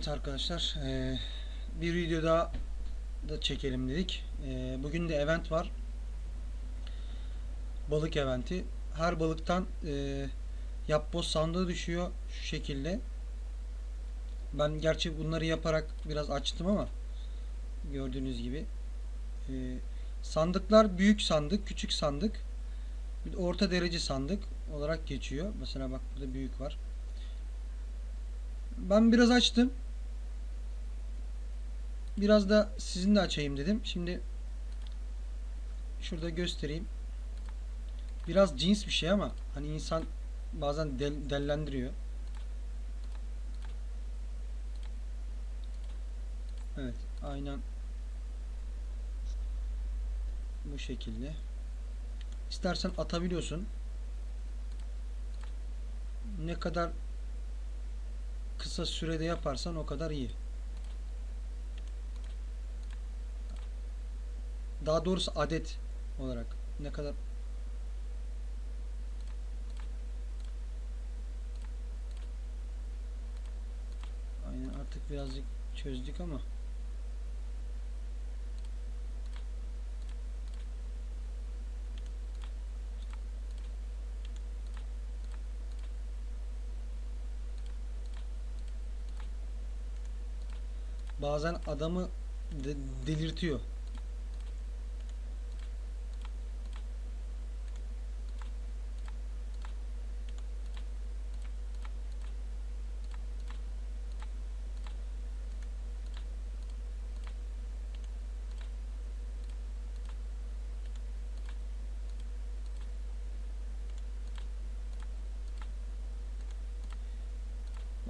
Evet arkadaşlar eee, bir video daha da çekelim dedik. Eee, bugün de event var. Balık eventi. Her balıktan eee yapboz sandığı düşüyor şu şekilde. Ben gerçi bunları yaparak biraz açtım ama gördüğünüz gibi. Sandıklar büyük sandık, küçük sandık, orta derece sandık olarak geçiyor. Mesela bak burada büyük var. Ben biraz açtım. Biraz da sizin de açayım dedim. Şimdi şurada göstereyim. Biraz cins bir şey ama hani insan bazen del- dellendiriyor. Evet, aynen bu şekilde. İstersen atabiliyorsun. Ne kadar kısa sürede yaparsan o kadar iyi. Daha doğrusu adet olarak ne kadar Aynen artık birazcık çözdük ama bazen adamı de- delirtiyor.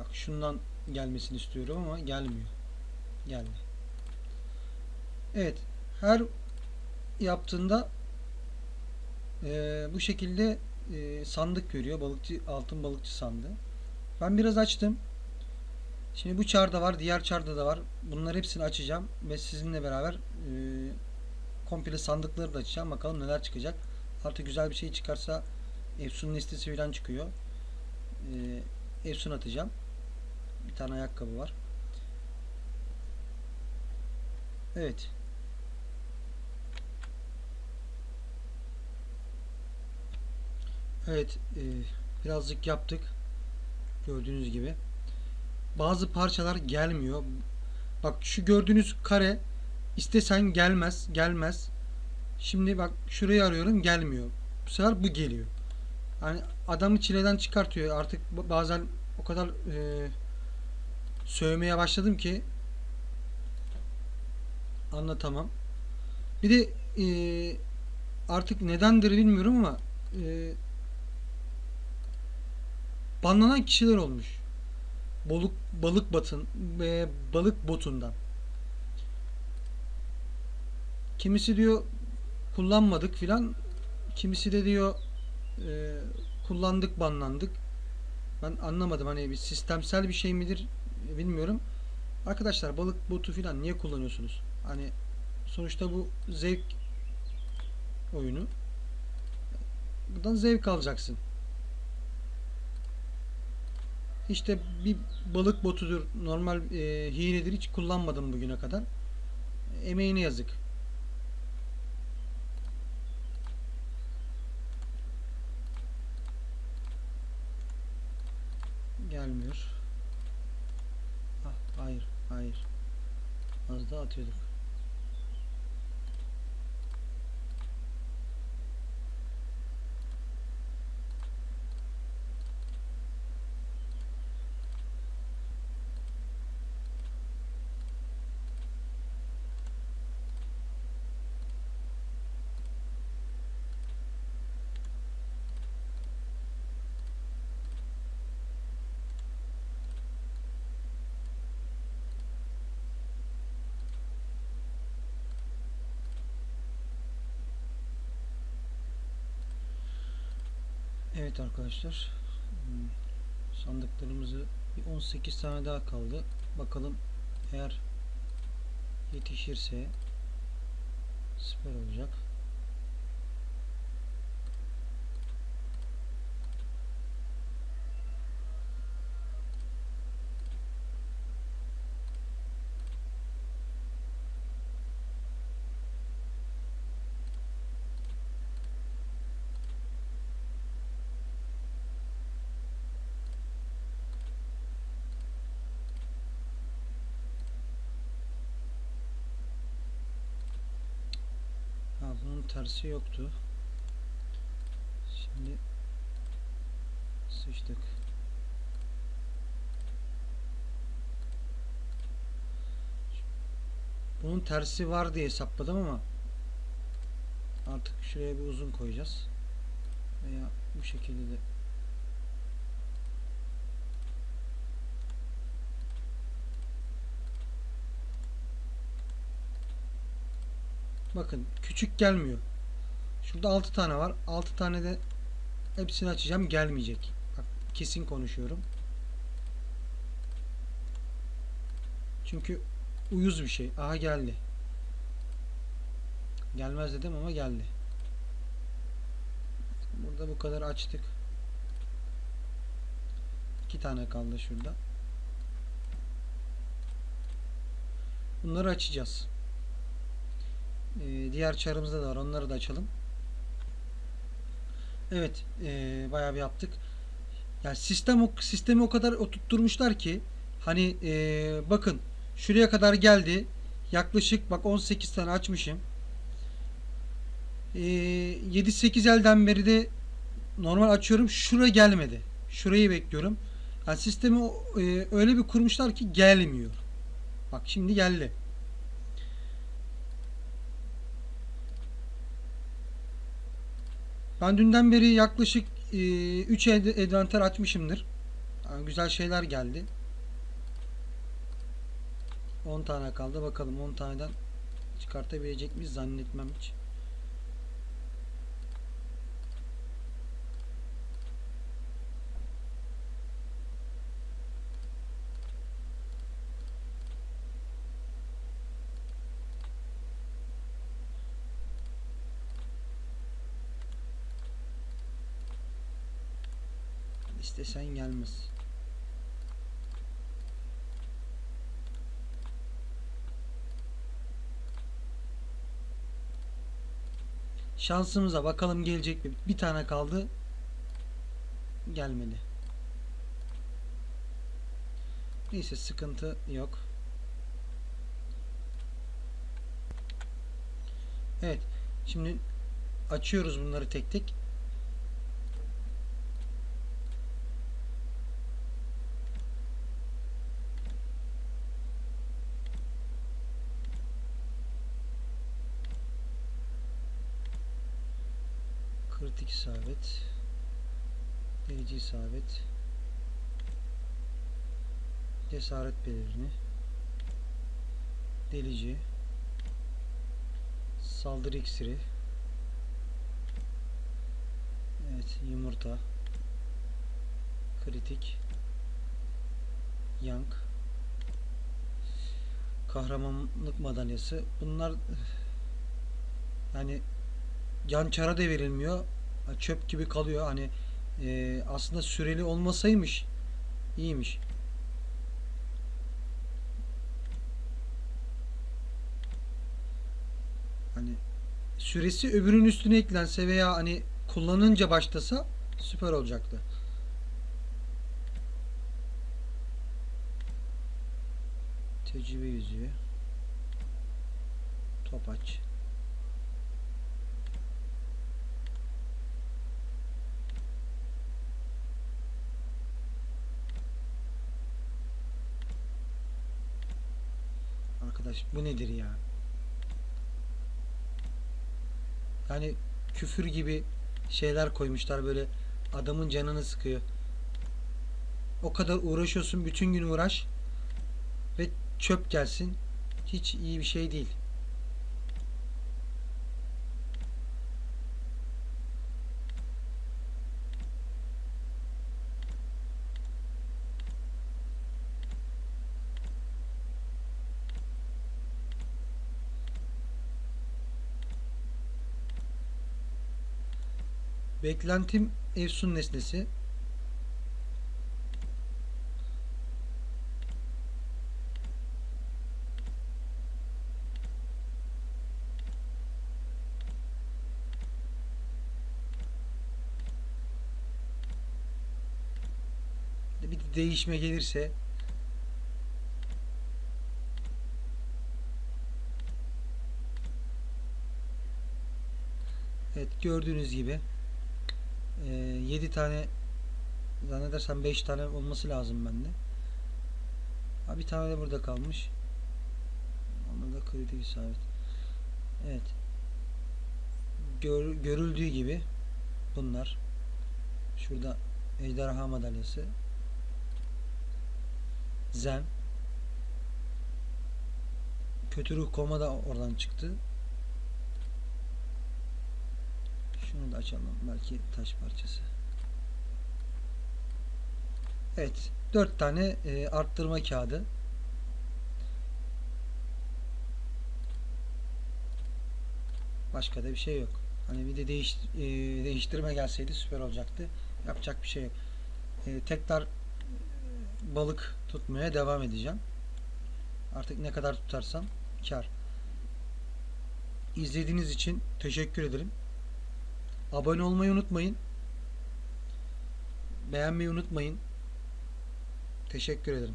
Bak şundan gelmesini istiyorum ama gelmiyor. Geldi. Evet. Her yaptığında eee, bu şekilde eee, sandık görüyor. Balıkçı altın balıkçı sandığı. Ben biraz açtım. Şimdi bu çarda var, diğer çarda da var. Bunları hepsini açacağım ve sizinle beraber eee komple sandıkları da açacağım. Bakalım neler çıkacak. Artık güzel bir şey çıkarsa Efsun listesi falan çıkıyor. Eee Efsun atacağım. Bir tane ayakkabı var. Evet. Evet, e, birazcık yaptık. Gördüğünüz gibi. Bazı parçalar gelmiyor. Bak şu gördüğünüz kare istesen gelmez, gelmez. Şimdi bak şurayı arıyorum gelmiyor. Bu sefer bu geliyor. Yani adamı çileden çıkartıyor. Artık ba- bazen o kadar e, sövmeye başladım ki anlatamam. Bir de e, artık nedendir bilmiyorum ama e, banlanan kişiler olmuş. Balık balık batın e, balık botundan. Kimisi diyor kullanmadık filan. Kimisi de diyor e, kullandık banlandık. Ben anlamadım hani bir sistemsel bir şey midir bilmiyorum. Arkadaşlar balık botu filan niye kullanıyorsunuz? Hani sonuçta bu zevk oyunu. Buradan zevk alacaksın. İşte bir balık botudur, normal e, hiledir hiç kullanmadım bugüne kadar. Emeğine yazık. Atıyorduk. Evet arkadaşlar. Hmm, Sandıklarımızı bir 18 tane daha kaldı. Bakalım eğer yetişirse süper olacak. Tersi yoktu. Şimdi sıçtık. Bunun tersi var diye hesapladım ama artık şuraya bir uzun koyacağız. Veya bu şekilde de Bakın küçük gelmiyor. Şurada 6 tane var. 6 tane de hepsini açacağım gelmeyecek. Bak kesin konuşuyorum. Çünkü uyuz bir şey. Aha geldi. Gelmez dedim ama geldi. Burada bu kadar açtık. İki tane kaldı şurada. Bunları açacağız. Ee, diğer çarımızda da var. Onları da açalım. Evet. ee, bayağı bir yaptık. Yani sistem sistemi o kadar oturtturmuşlar ki hani ee, bakın şuraya kadar geldi. Yaklaşık bak 18 tane açmışım. Ee, 7-8 elden beri de normal açıyorum. Şura gelmedi. Şurayı bekliyorum. Yani sistemi ee, öyle bir kurmuşlar ki gelmiyor. Bak şimdi geldi. Ben dünden beri yaklaşık 3 advanter açmışımdır. Yani güzel şeyler geldi. 10 tane kaldı. Bakalım 10 taneden çıkartabilecek miyiz zannetmem hiç. İstesen gelmez. Şansımıza bakalım gelecek mi? Bir tane kaldı. Gelmedi. Neyse sıkıntı yok. Evet. Şimdi açıyoruz bunları tek tek. Kritik isabet. Delici isabet. Cesaret belirini. Delici. Saldırı iksiri. Evet, yumurta. Kritik. Yank. Kahramanlık madalyası. Bunlar yani yan çara da verilmiyor. Çöp gibi kalıyor. Hani e, aslında süreli olmasaymış iyiymiş. Hani süresi öbürünün üstüne eklense veya hani kullanınca başlasa süper olacaktı. Tecrübe yüzüğü. Topaç. Arkadaş bu nedir ya? Yani küfür gibi şeyler koymuşlar böyle adamın canını sıkıyor. O kadar uğraşıyorsun bütün gün uğraş ve çöp gelsin. Hiç iyi bir şey değil. Beklentim Efsun nesnesi. Bir de değişme gelirse Evet gördüğünüz gibi 7 tane zannedersem 5 tane olması lazım bende. Ha bir tane de burada kalmış. Onda da kritik isabet. Evet. Gör- görüldüğü gibi bunlar. Şurada ejderha madalyası. Zen. Kötü ruh koma da oradan çıktı. Şunu da açalım. Belki taş parçası. Evet. 4 tane e, arttırma kağıdı. Başka da bir şey yok. Hani bir de değiş, e, değiştirme gelseydi süper olacaktı. Yapacak bir şey yok. E, tekrar e, balık tutmaya devam edeceğim. Artık ne kadar tutarsam kar. İzlediğiniz için teşekkür ederim. Abone olmayı unutmayın. Beğenmeyi unutmayın. Teşekkür ederim.